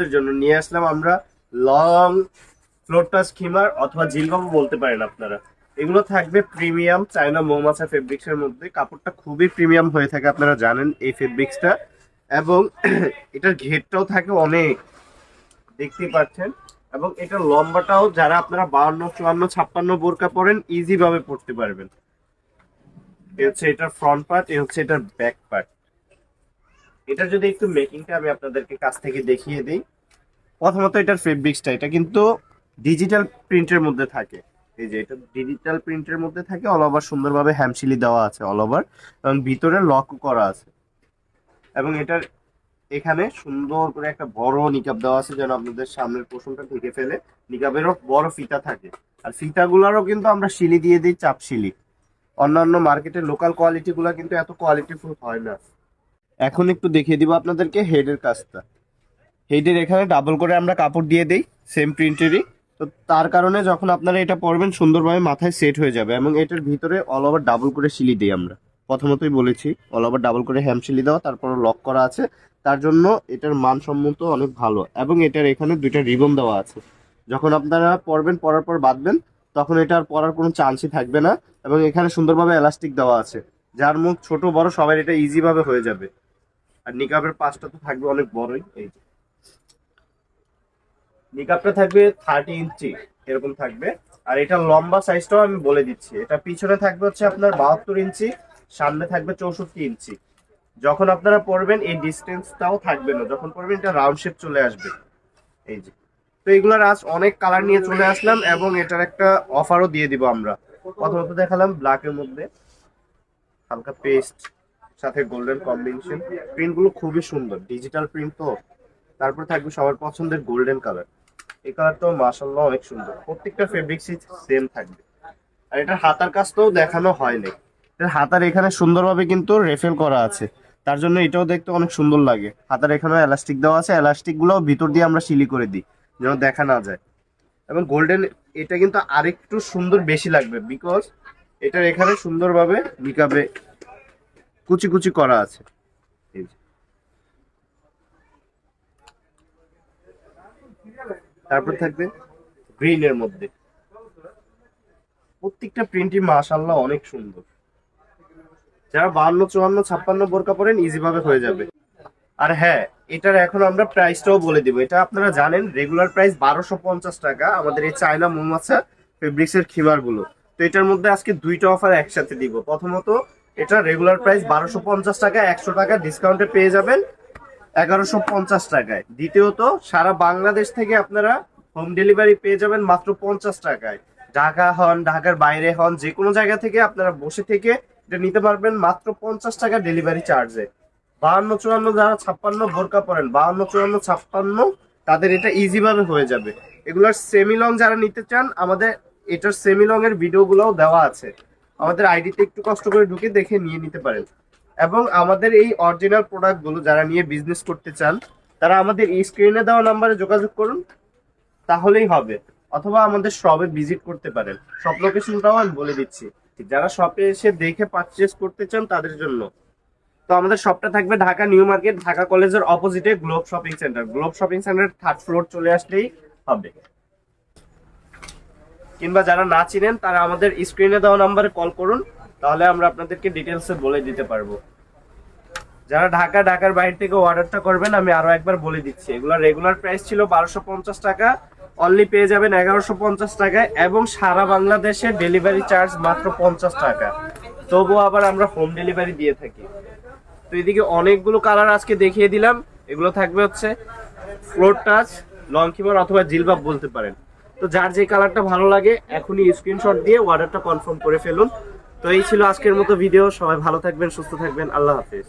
আপুদের জন্য নিয়ে আসলাম আমরা লং ফ্লোর টাচ খিমার অথবা জিলবাবু বলতে পারেন আপনারা। এগুলো থাকবে প্রিমিয়াম চায়না মৌমাছা ফেব্রিক্স এর মধ্যে। কাপড়টা খুবই প্রিমিয়াম হয়ে থাকে, আপনারা জানেন এই ফেব্রিক্সটা এবং এটার ঘেরটাও থাকে অনেক দেখতেই পাচ্ছেন। এবং এটার লম্বাটাও যারা আপনারা বাউন্ন চুয়ান্ন, ছাপ্পান্ন বোরকা পরেন ইজি ভাবে পড়তে পারবেন। এ হচ্ছে এটার ফ্রন্ট পার্ট এ হচ্ছে এটার ব্যাক পার্ট এটার যদি একটু মেকিংটা আমি আপনাদেরকে কাছ থেকে দেখিয়ে দিই। প্রথমত এটার ফেব্রিক্সটা এটা কিন্তু ডিজিটাল প্রিন্টের মধ্যে থাকে। এই যে এটা ডিজিটাল প্রিন্টের মধ্যে থাকে অল ওভার সুন্দরভাবে হ্যামশিলি দেওয়া আছে অল ওভার এবং ভিতরে লক করা আছে। এবং এটার এখানে সুন্দর করে একটা বড় নিকাব দেওয়া আছে যেন আপনাদের সামনের পোষণটা ঢেকে ফেলে। নিকাবেরও বড় ফিতা থাকে। আর ফিতাগুলোরও কিন্তু আমরা শিলি দিয়ে দিই, চাপ শিলি অন্যান্য মার্কেটের লোকাল কোয়ালিটি গুলা কিন্তু এত কোয়ালিটিফুল হয় না। এখন একটু দেখিয়ে দিব আপনাদেরকে হেডের কাজটা। হেডের এখানে ডাবল করে আমরা কাপড় দিয়ে দেই সেম প্রিন্টেরই তো তার কারণে যখন আপনারা এটা পরবেন, সুন্দরভাবে মাথায় সেট হয়ে যাবে এবং এটার ভিতরে অল ওভার ডাবল করে শিলি দিই আমরা। প্রথমতই বলেছি অল ওভার ডাবল করে হ্যাম শিলি দেওয়া তারপর লক করা আছে। তার জন্য এটার মানসম্মত অনেক ভালো এবং এটার এখানে দুইটা রিবন দেওয়া আছে। যখন আপনারা পরবেন, পরার পর বাঁধবেন, তখন এটা আর পরার কোনো চান্সই থাকবে না এবং এখানে সুন্দরভাবে এলাস্টিক দেওয়া আছে। যার মুখ ছোট, বড় সবাই এটা ইজিভাবে হয়ে যাবে। আর নিকাবের পাঁচটা তো থাকবে অনেক বড়ই, এই যে। নিকাবটা থাকবে থার্টি ইঞ্চি, এরকম থাকবে। আর এটা লম্বা সাইজটাও আমি বলে দিচ্ছি। এটা পিছনে থাকবে হচ্ছে আপনার বাহাত্তর ইঞ্চি, সামনে থাকবে চৌষট্টি ইঞ্চি। যখন আপনারা পড়বেন এই ডিস্টেন্সটাও থাকবে না। যখন পড়বেন এটা রাউন্ড শেপ চলে আসবে। এই যে। তো এগুলার আজ অনেক কালার নিয়ে চলে আসলাম এবং এটার একটা অফারও দিয়ে দিব আমরা। প্রথমত দেখালাম ব্ল্যাকের মধ্যে। হালকা পেস্ট সাথে গোল্ডেন কম্বিনেশন প্রিন্টগুলো খুবই সুন্দর। ডিজিটাল প্রিন্ট তো তারপর থাকবে সবার পছন্দের গোল্ডেন কালার এই কালার তো মাসাল্লাহ অনেক সুন্দর। প্রত্যেকটা ফেব্রিক্সই সেম থাকবে। আর এটার হাতার কাজটাও দেখানো হয়নি। এটার হাতার এখানে সুন্দরভাবে কিন্তু রেফেল করা আছে। তার জন্য এটাও দেখতে অনেক সুন্দর লাগে। হাতার এখানেও এলাস্টিক দেওয়া আছে। এলাস্টিকগুলো ভিতর দিয়ে আমরা সিলি করে দিই, যেন দেখা না যায়। এবং গোল্ডেন এটা কিন্তু আরেকটু সুন্দর বেশি লাগবে বিকজ এটার এখানে সুন্দরভাবে নিকাবে কুচি কুচি করা আছে। তারপর থাকবে গ্রিন এর মধ্যে। প্রত্যেকটা প্রিন্টই মাশাল্লাহ অনেক সুন্দর। যারা বান্ন চুয়ান্ন, ছাপ্পান্ন বোরকা পরেন ইজি ভাবে হয়ে যাবে। আর হ্যাঁ এটার এখন আমরা প্রাইসটাও বলে দিব। এটা আপনারা জানেন রেগুলার প্রাইস বারোশো পঞ্চাশ টাকা আমাদের এই চায়না এর খিমারগুলো তো এটার মধ্যে আজকে দুইটা অফার একসাথে দিব। প্রথমত এটা রেগুলার প্রাইস বারোশো পঞ্চাশ টাকা, একশো টাকা ডিসকাউন্টে পেয়ে যাবেন। এগারোশো পঞ্চাশ টাকায়। দ্বিতীয়ত, সারা বাংলাদেশ থেকে আপনারা হোম ডেলিভারি পেয়ে যাবেন মাত্র পঞ্চাশ টাকায়। ঢাকা হন, ঢাকার বাইরে হন, যে কোনো জায়গা থেকে আপনারা বসে থেকে এটা নিতে পারবেন মাত্র পঞ্চাশ টাকা ডেলিভারি চার্জে বাহান্ন চুয়ান্ন যারা ছাপ্পান্ন বোরকা পরেন, বাহান্ন চুয়ান্ন ছাপ্পান্ন, তাদের এটা ইজিভাবে হয়ে যাবে। এগুলার সেমি লং যারা নিতে চান, আমাদের এটার সেমি লং এর ভিডিওগুলোও দেওয়া আছে। আমাদের আইডিতে একটু কষ্ট করে ঢুকে দেখে নিয়ে নিতে পারেন। এবং আমাদের এই অরিজিনাল প্রোডাক্টগুলো যারা নিয়ে বিজনেস করতে চান, তারা আমাদের এই স্ক্রিনে দেওয়া নাম্বারে যোগাযোগ করুন, তাহলেই হবে। অথবা আমাদের শপে ভিজিট করতে পারেন। শপ লোকেশনটাও আমি বলে দিচ্ছি। যারা শপে এসে দেখে পারচেস করতে চান, তাদের জন্য। তো আমাদের শপটা থাকবে ঢাকা নিউ মার্কেট, ঢাকা কলেজের অপোজিটে Globe shopping centre Globe shopping centre third floor চলে আসলেই হবে। কিংবা যারা না চিনেন, তারা আমাদের স্ক্রিনে দেওয়া নাম্বারে কল করুন, তাহলে আমরা আপনাদেরকে ডিটেলসে বলে দিতে পারব। যারা ঢাকা, ঢাকার বাইরে থেকে অর্ডারটা করবেন, আমি আরও একবার বলে দিচ্ছি। এগুলো রেগুলার প্রাইস ছিল বারোশো পঞ্চাশ টাকা অনলি পেয়ে যাবেন এগারোশো পঞ্চাশ টাকায়, এবং সারা বাংলাদেশে ডেলিভারি চার্জ মাত্র পঞ্চাশ টাকা। তবুও আবার আমরা হোম ডেলিভারি দিয়ে থাকি। তো এদিকে অনেকগুলো কালার আজকে দেখিয়ে দিলাম। এগুলো থাকবে হচ্ছে ফ্লোর টাচ লং কিমার অথবা জিলবাব বলতে পারেন। তো যার যে কালারটা ভালো লাগে, এখনই স্ক্রিনশট দিয়ে অর্ডারটা কনফার্ম করে ফেলুন। তো এই ছিল আজকের মতো ভিডিও সবাই ভালো থাকবেন, সুস্থ থাকবেন। আল্লাহ হাফিজ।